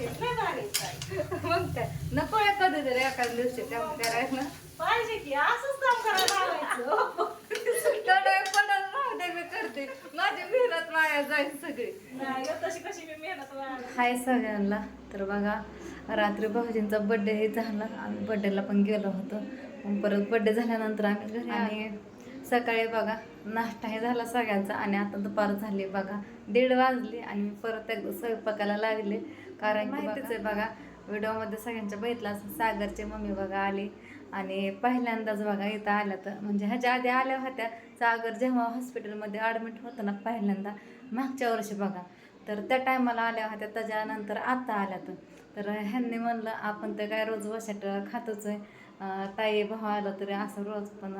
करतेस लय भारी आहे. मग काय नको आहे कधीतरी एखाद दिवशी काम करायला पाहिजे की असंच काम करायला लावायचं मी करते माझी मेहनत माया जाईल सगळी नाही गं, तशी कशी मी मेहनत वाया हाय सगळ्यांना. तर बघा रात्री भाऊजींचा बड्डे हे झाला. आम्ही बड्डेला पण गेलो होतो. मग परत बड्डे झाल्यानंतर आम्ही घरी आणि सकाळी बघा नाश्ता हे झाला सगळ्यांचा आणि आता दुपार झाली बघा. दीड वाजली आणि मी परत स्वयंपाकाला लागले. कारण माहितीच आहे. बघा व्हिडिओमध्ये सगळ्यांच्या बघितलं सागरची मम्मी बघा आली. आणि पहिल्यांदाच बघा इथं आल्या तर म्हणजे ह्याच्या आधी आल्या होत्या. सागर जेव्हा हॉस्पिटलमध्ये ॲडमिट होतं ना पहिल्यांदा मागच्या वर्षी बघा. तर त्या टायमाला आल्या होत्या त्याच्यानंतर आता आल्या तर. ह्यांनी म्हणलं आपण तर काय रोज वशाट खातोच आहे. ताई भाऊ आलं तरी असं रोज पण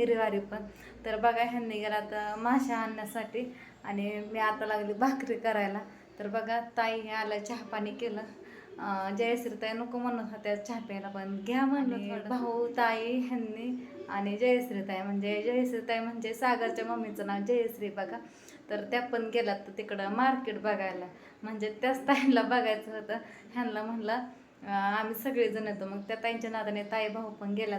इरीवारी पण. तर बघा ह्यांनी गेला तर माशा आणण्यासाठी आणि मी आता लागली भाकरी करायला. तर बघा ताई हे आलं चहा पाणी केलं. जयश्रीताई नको म्हणत होत्या चहा प्यायला पण घ्या म्हणलं भाऊ ताई ह्यांनी आणि जयश्रीताई म्हणजे जयश्रीताई म्हणजे सागरच्या मम्मीचं नाव जयश्री बघा. तर त्या पण गेल्यात तर तिकडं मार्केट बघायला. म्हणजे त्याच ताईला बघायचं होतं. ह्यांना म्हणलं आम्ही सगळेजण येतो. मग त्या ताईंच्या नादाने ताई भाऊ पण गेला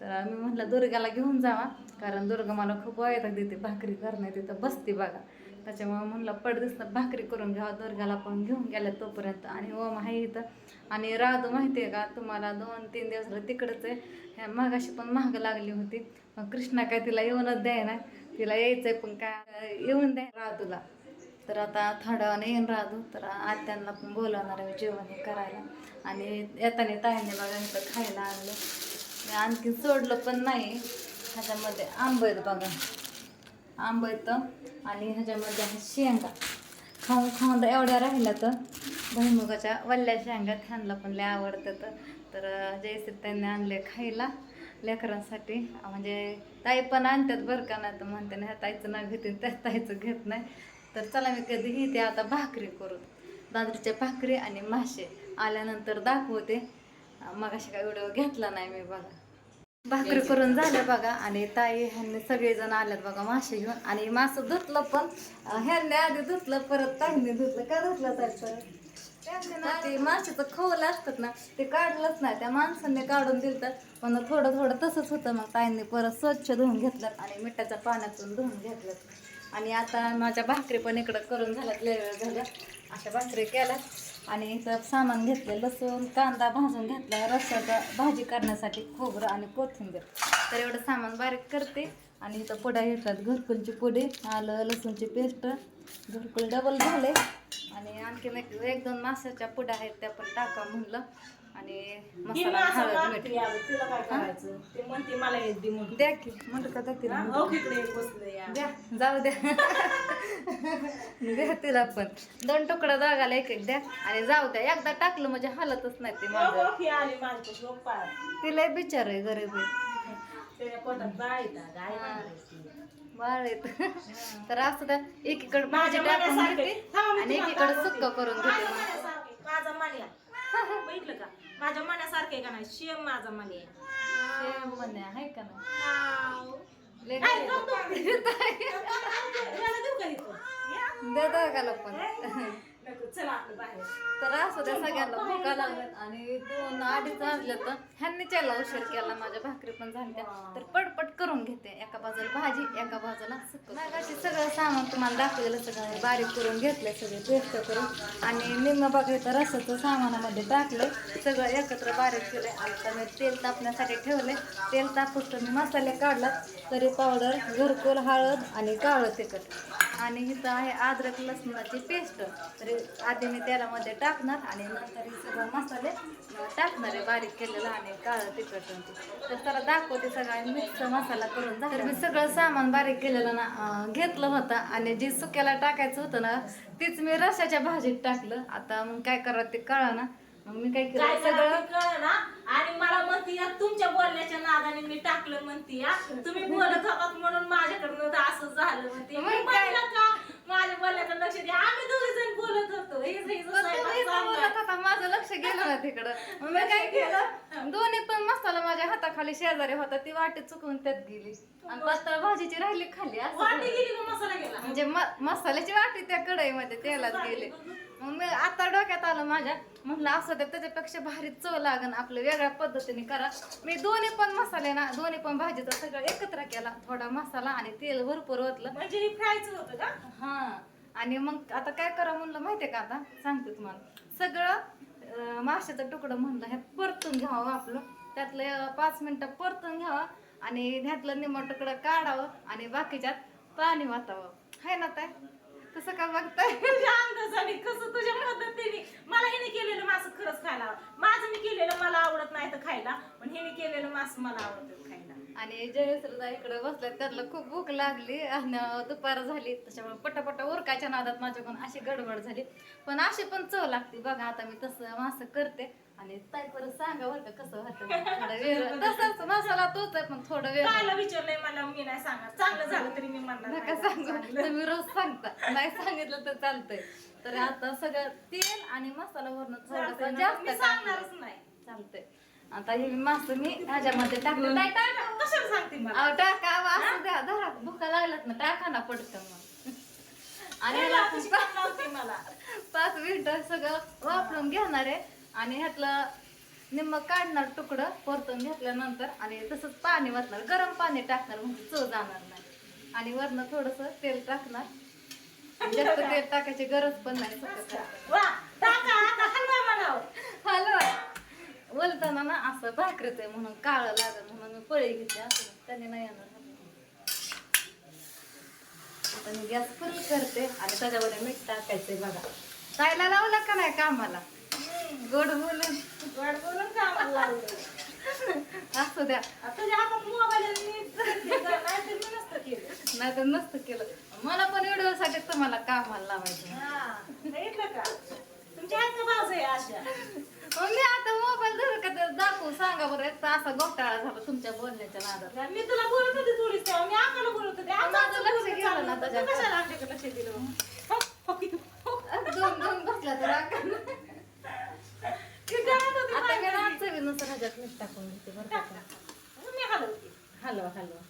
तर मी म्हटलं दुर्गाला घेऊन जावा. कारण दुर्गा मला खूप वैताग देते. भाकरी करण्यात तिथं बसते बघा. त्याच्यामुळे म्हणलं पडदिसनं भाकरी करून घ्यावा. दुर्गाला पण घेऊन गेल्या तोपर्यंत. आणि हो, ओम आहे इथं. आणि राधू माहिती आहे का? तुम्हाला दोन तीन दिवस तिकडंच आहे. ह्या मागाशी पण महाग लागली होती. मग कृष्णा काय तिला येऊनच द्याय ना तिला यायचंय पण काय? येऊन द्या राधूला. तर आता थोड्या येऊन येईन राधू. तर आत्यांना पण बोलवणार आहे जेवण हे करायला. आणि येताना ताईने बघा इथं खायला आणलं. मी आणखी सोडलं पण नाही. ह्याच्यामध्ये आंब आहेत बघा. आंब येतं आणि ह्याच्यामध्ये आहे शेंगा. खाऊन खाऊन एवढ्या राहिल्या तर भुईमुगाच्या वल्ल्या शेंगा खायला पण लय आवडतात. तर जयश्री त्यांनी आणले खायला लेकरांसाठी. म्हणजे ताई पण आणतात बरं का नाही तर म्हणते ना ह्या ताईचं नाव घेते त्या ताईचं घेत नाही. तर चला मी कधीही ते आता भाकरी करून दादरीच्या भाकरी आणि मासे. आल्यानंतर दाखवते. मग अशी काय व्हिडिओ घेतला नाही मी बघा. भाकरी करून झालं बघा. आणि ताई ह्यांनी सगळेजण आल्यात बघा मासे घेऊन. आणि मासं धुतलं पण ह्यांनी आधी धुतलं परत ताईंनी धुतलं. का धुतलं ताई परत? त्यांनी ना ते माशाचं खवलं असतात ना ते काढलंच नाही. त्या माणसांनी काढून दिलं पण थोडं थोडं तसंच होतं. मग ताईंनी परत स्वच्छ धुवून घेतलं आणि मिठाच्या पाण्यातून धुवून घेतलं. आणि आता माझ्या भाकरी पण इकडं करून झाल्यात लय वेळ झाल्या. अशा भाकरी केल्या आणि इथं सामान घेतलं लसूण कांदा भाजून घेतला रस्साचा भाजी करण्यासाठी खोबरं आणि कोथिंबीर. तर एवढं सामान बारीक करते आणि इथं पुड्या घेतात घरकुलची पुडी आलं लसूणची पेस्ट. घरकुल डबल झाले. आणि आणखीन एक एक दोन मासाच्या पुड्या आहेत त्या पण टाका म्हणलं. आणि मसाला हळद मीठ तिला काय करायचं? ते म्हणते मला येत दे म्हणून. द्या की म्हणलं का तिला हा, बसलं द्या जाऊ द्या. द्या तिला पण. दोन तुकडा दागाला एक एक द्या. आणि जाऊ द्या एकदा टाकलं म्हणजे हालतच नाही ते माझं. हो, आली माझ्यापाशी हो. तिला बिचार आहे गरीब बाळ तर असं द्या एकीकडे भाजी माझ्या टाकून. घेते आणि एकीकडे. सुक्क करून घेते माझा मान्या बघितलं का माझ्या मनासारखे का नाही शेम माझा म्हणे आहे का ना आव. लय काय गरीब आहे. गप्प? याला देऊ का इथं? या. द्या दागाला पण नको, चला आपलं बाहेर. तर असं त्या सगळ्यांना भुका लागल्यात आणि दोन अडीच वाजले तर ह्यांनी त्याला उशीर केला माझ्या भाकरी पण झाल्या तर पटपट करून घेते एका बाजूला भाजी एका बाजूला अशी सगळं सामान तुम्हाला दाखवलेलं सगळं बारीक करून घेतलं सगळे पेस्ट करून. आणि निम्म बघा इथं रसाचं सामानामध्ये टाकलं सगळं एकत्र बारीक केलं आता मी तेल तापण्यासाठी ठेवले तेल तापूस तर मी मसाले काढला तरी पावडर घरकुल हळद आणि काळं तिखट. आणि इथं आहे अद्रक लसणाची पेस्ट. तर आधी मी तेलामध्ये टाकणार आणि नंतर हे सगळं मसाले टाकणार आहे बारीक केलेला आणि काळं तिखट. तर त्याला दाखवते सगळा मिक्स मसाला करून तर मी सगळं सामान बारीक केलेलं ना घेतलं होतं आणि जे सुक्याला टाकायचं होतं ना तीच मी रसाच्या भाजीत टाकलं. आता मग काय करावं ते कळा ना मग मी काय केलं सगळं सगळं कळ ना आणि मला म्हणती या तुमच्या बोलण्याच्या नादाने मी टाकलं म्हणती या तुम्ही बोलत होतात म्हणून माझ्याकडनं तर असं झालं म्हणते. मग का? माझ्या बोलण्याकडे लक्ष द्या. आम्ही दोघे जण बोलत होतो. बोलत माझं लक्ष गेलं ना तिकडं. मग मी काय केलं? दोन्ही पण मसाला माझ्या हाताखाली शेजारी होता. ती वाटी चुकवून त्यात गेली. आणि पातळ भाजीची राहिली खाली असं वाटी झालं. गेली का मसाला गेला? म्हणजे म- मसाल्याची वाटी त्या कढईमध्ये तेलात गेले. मग मी आता डोक्यात आलं माझ्या. म्हटलं असं तर त्याच्यापेक्षा भारी चव लागन आपलं. वेगळ्या पद्धतीने करा. मी दोन्ही पण मसाले ना दोन्ही पण भाजीचा सगळं एकत्र केला. थोडा मसाला आणि तेल भरपूर ओतलं. म्हणजे हे फ्रायचं होतं का? हा. आणि मग आता काय करा म्हणलं माहितीये का आता? सांगते तुम्हाला. सगळं अं, माशाचं तुकडं म्हणलं हे परतून घ्यावं आपलं. त्यातलं पाच मिनिटं परतून घ्यावं आणि त्यातलं निम्मा तुकडं काढावं आणि बाकीच्यात पाणी वाटावं हाय ना ताई? तसं का बघताय तुझ्या अंदाजाने कसं तुझ्या मदतीने मला हिने केलेलं मास खरंच खायला आवडतं. माझं मी केलेलं मला आवडत नाही तर खायला पण हिने केलेलं मास मला आवडतं खायला आणि जयश्रीदा इकडे बसल्यात त्यातलं खूप भूक लागली आणि दुपार झाली. त्याच्यामुळे पटापटा उरकायच्या नादात माझ्याकडून अशी गडबड झाली. पण अशी पण चव लागते बघा आता मी तसं मासं करते आणि ताई परत सांगा बरं का कसं होतं थोडं वेळ तसंच मसाला तोच आहे पण थोडं वेळ कायला विचारलंय मला मी नाही सांगणार चांगलं झालं तरी मी म्हणणार नका. सांगू. तुम्ही रोज सांगता. नाही सांगितलं तर चालतंय. तर आता सगळं तेल आणि मसाला वरण थोडस. जास्त. सांगणारच नाही. चालतंय. आता हे मास मी ह्याच्यामध्ये टाकलं कशाला सांगते मला. अहो, टाका अहो, असू द्या धरा. भुका लागल्यात ना टाका ना पटकन मग. आणि ह्याला मला. पाच मिनिटं सगळं वापरून घेणार आहे. आणि ह्यातलं निम्म काढणार तुकडं परतून घेतल्यानंतर आणि तसंच पाणी वाचणार गरम पाणी टाकणार म्हणजे चव जाणार नाही. आणि वरनं थोडस तेल टाकणार. जास्त तेल टाकायची गरज पण नाही. वा टाका आता हलवा म्हणावं बोलताना ना असं भाकरीच आहे म्हणून काळं लागल म्हणून मी पळी घेतली असं त्याने नाही येणार आता मी गॅस फुल करते आणि त्याच्यावर मीठ टाकायचंय बघा. ताईला लावलं का नाही कामाला? गोड बोलून. गोड बोलून कामाला लावलं. असू द्या. आता तुझ्या हातात मोबाईल नाही तर नसतं केलं. मला पण व्हिडिओ साठी तुम्हाला कामाला लावायचं. का? तुमच्या हात भाऊज आहे अशा. आता का तर दाखवू सांगा बरं एक तर असा घोटाळा झाला तुमच्या बोलण्याच्या नादात मी तुला बोलत होते थोडीच तेव्हा मी आकाला बोलत होते माझं लक्ष बोलणं गेलं चालू ना होतं. तू त्याच्याकडे. कशाला आमच्याकडे लक्ष दिलं मग? हो, हो, हो. दोन दोन बसल्या तर राग- ती करत होती आता मी माझी. ना चवीनुसार ह्याच्यात मीठ टाकून घेते बरं का. मी हलवते हलवा हलवा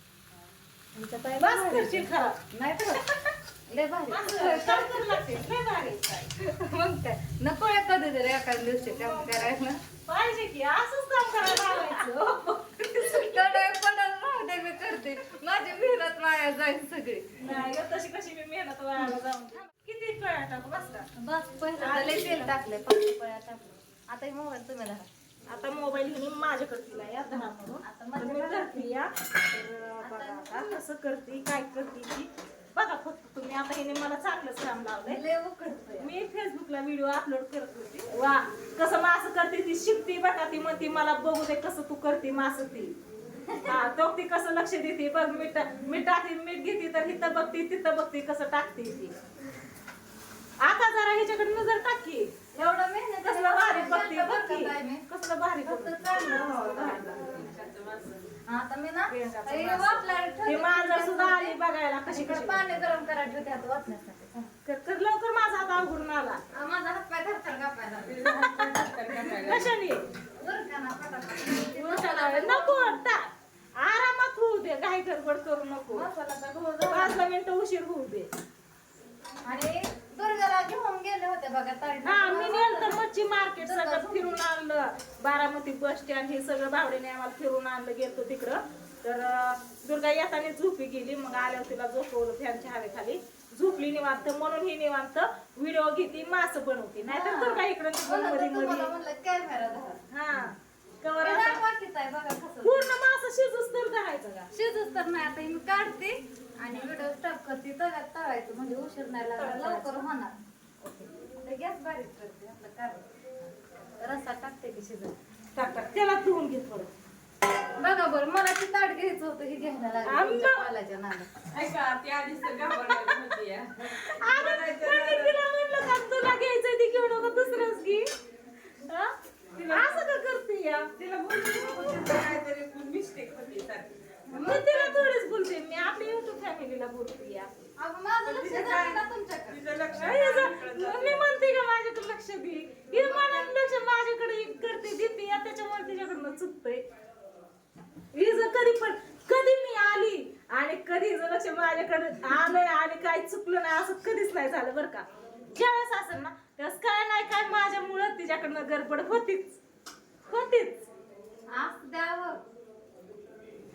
तुमच्या ताई बस भारी. करशील खराब नाही तर लय भारी असं करकर लागते लय भारी आहे काय. मग काय नको आहे कधीतरी एका दिवशी काम करायला पाहिजे की असंच काम करायला कडे पडत राहू दे मी करते. माझी मेहनत वाया जाईल सगळी. नाही ग, तशी कशी मी मेहनत वायाला जाऊन किती कळा टाकू बस का बस पहिलं तर लय तेल टाकले पाच पळ्या टाकलं आता मोबाईल तुम्ही धरा. आता मोबाईल घेऊन माझ्याकडे दिला या म्हणून. आता तर मी करते या. तर बघा आता कसं करते काय करते ती. बघा फक्त तुम्ही आता हिने मला चांगलंच काम लावलंय. लय उकडतोय. मी फेसबुकला व्हिडिओ अपलोड करत होते. वा. कसं मास करते ती शिकते बघा ती म्हणते मला बघू दे कसं तू करते मास ती हा तो ती कसं लक्ष देते बघ मीठ मीठ टाकते मीठ घेते तर हिथं बघते तिथं बघते कसं टाकते ती आता जरा हिच्याकडे नजर टाकी एवढं मेहनत कसलं भारी बघते बघ बघ की. काय मी कसलं भारी बघते. हो, बघते. आता मी ना. मांजर सुद्धा बघायला कशी कशी पाणी गरम करायला ठेवते आता वाचण्यासाठी कर कर लवकर माझा हात अवघडून आला आ, माझा हात पाय धरता कापायला कशाने? बरं का ना उलटाला नको टा- आरामात होऊ दे घाई गडबड करू नको. मसाला घोळ झाला. पाच दहा मिनिटं उशीर होऊ दे. आणि दुर्गाला घेऊन गेले होते बघा ताई. हा मी नेलं मच्छी मार्केट सगळं फिरून आणलं बारामती बस स्टँड हे सगळं भावडीने आम्हाला फिरून आणलं गेलतो तिकडं. तर दुर्गा येताना झोपी गेली मग आल्यावर तिला झोपवलं फॅनच्या हवेखाली. झोपली निवांत म्हणून ही निवांत व्हिडिओ घेते मास बनवते. नाहीतर दुर्गा इकडं हा. कवर पूर्ण मास शिजूच तर धरायचं का? शिजूच तर नाही आता मी काढते आणि व्हिडिओ स्टॉप करते तव्यात तळायचं म्हणजे उशीर नाही लागणार लवकर होणार. गॅस बारीक करते आपलं काढ रस्सा टाकते की शिजत टाक टाक त्याला धुवून घे थोडं बघा बरं मला ते ताट घ्यायचं होतं हे घ्यायला लागलं आंबा. तुमच्या पालाच्या नादात. ऐका ती आधीच तर घाबरलेली होती या. अगं, पण मी तिला म्हणलं का तुला घ्यायचंय ती घेऊ नको दुसरंच घे हा? असं का करते या तिला बोलली नको तिचं काहीतरी मिस्टेक होती सारखी. मी तिला थोडीच बोलते मी आपल्या युट्यूब फॅमिलीला बोलते या अगं माझं लक्ष तिचं काय- तिचं लक्ष अरे जा, इकडं जातं. मी म्हणते का माझ्याकडे लक्ष दे हे मला लक्ष माझ्याकडे करते देते या त्याच्यामुळे तिच्याकडनं चुकतंय. हिचं कधी पण कधी मी आली आणि कधी जर लक्ष माझ्याकडे आलंय आणि काय चुकलं नाही असं कधीच नाही झालं बरं का. ज्यावेळेस असेल ना त्यावेळेस काय नाही काय तिच्याकडनं गडबड होतीच. होतीच. असं द्यावं.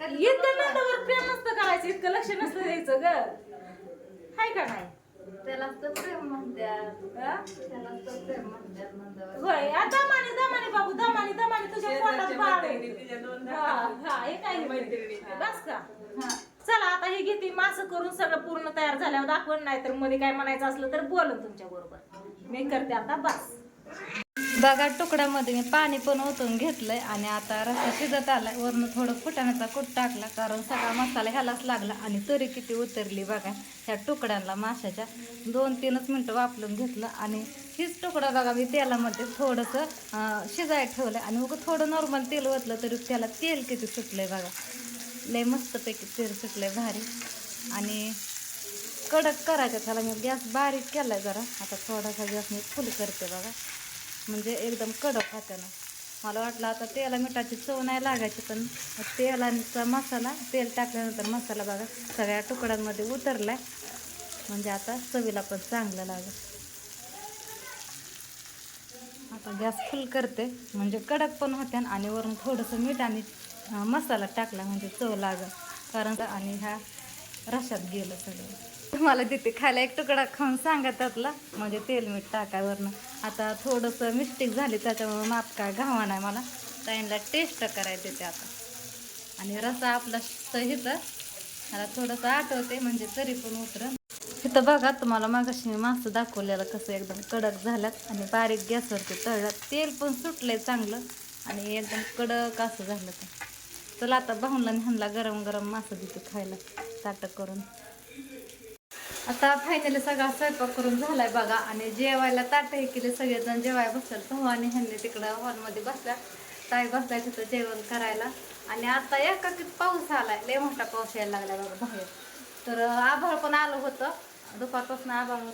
इतकं नंदावर प्रेम नसतं करायचं इतकं लक्ष नसतं द्यायचं ग. हाय का नाही? त्याला तर प्रेम म्हणतात? त्याला तर प्रेम म्हणतात नंदावर. होय आ, दमाने दमाने बाबू दमाने दमाने तुझ्या पोटात बाळ आहे. मैत्रिणी तिच्या दोन हा, हा, हे काय हे मैत्रिणी. बस का हा. चला आता हे घेते मास करून सगळं पूर्ण तयार झाल्यावर दाखवण नाही तर मध्ये काय म्हणायचं असलं तर बोलन तुमच्या बरोबर मी करते आता बस बघा तुकड्यामध्ये मी पाणी पण ओतून घेतलंय आणि आता रस्ता शिजत आलाय. वरनं थोडं फुटाण्याचा कूट टाकला कारण सगळा मसाला ह्यालाच लागला आणि तरी किती उतरली बघा. ह्या तुकड्यांना माशाच्या दोन तीनच मिनटं वापरून घेतलं आणि हीच तुकडा बघा मी तेलामध्ये थोडंसं शिजायला ठेवलं आणि मग थोडं नॉर्मल तेल ओतलं तरी त्याला तेल किती सुटलंय बघा. लय मस्तपैकी तेल सुटलंय भारी. आणि कडक करायचं त्याला मी गॅस बारीक केला जरा. आता थोडासा गॅस मी फुल करते बघा. म्हणजे एकदम कडक होत्या ना मला वाटलं आता तेला मिठाची चव नाही लागायची पण तेलाचा मसाला तेल टाकल्यानंतर मसाला बघा सगळ्या तुकड्यांमध्ये उतरलाय. म्हणजे आता चवीला पण चांगलं लागेल. आता गॅस फुल करते. म्हणजे कडक पण होत्या आणि वरून थोडंसं मीठ आणि मसाला टाकला म्हणजे चव लागेल. कारण आणि ह्या रशात गेलं सगळं. तुम्हाला तिथे खायला एक तुकडा खाऊन सांगा त्यातला. म्हणजे तेल मीठ टाकावरनं आता थोडंसं मिस्टेक झाली त्याच्यामुळे माप काय घावा नाही मला. ताईंना टेस्ट करायला ते आता. आणि रसा आपला सहित मला थोडंसं आठवते म्हणजे तरी पण उतरन इथं बघा तुम्हाला मागाशी मी मासं दाखवलेलं कसं एकदम कडक झाल्यात आणि बारीक गॅसवरती तळल्यात. तेल पण सुटलंय चांगलं आणि एकदम कडक असं झालं ते. चला आता भाऊनला आणि ह्यांना गरम गरम मासं देते खायला. ताटं करून. आता फायनली सगळा स्वयंपाक करून झालाय बघा आणि जेवायला ताट हे केले सगळेजण. जेवाय बसतात भाऊ हो आणि ह्यांनी तिकडं हॉलमध्ये बसल्या. ताई बसल्या तिथं जेवण करायला. आणि आता एकाकीत पाऊस आलाय. लय मोठा पाऊस यायला लागला बघा बाहेर. तर आभाळ पण आलं होतं. दुपारपासून आभाळ होतं.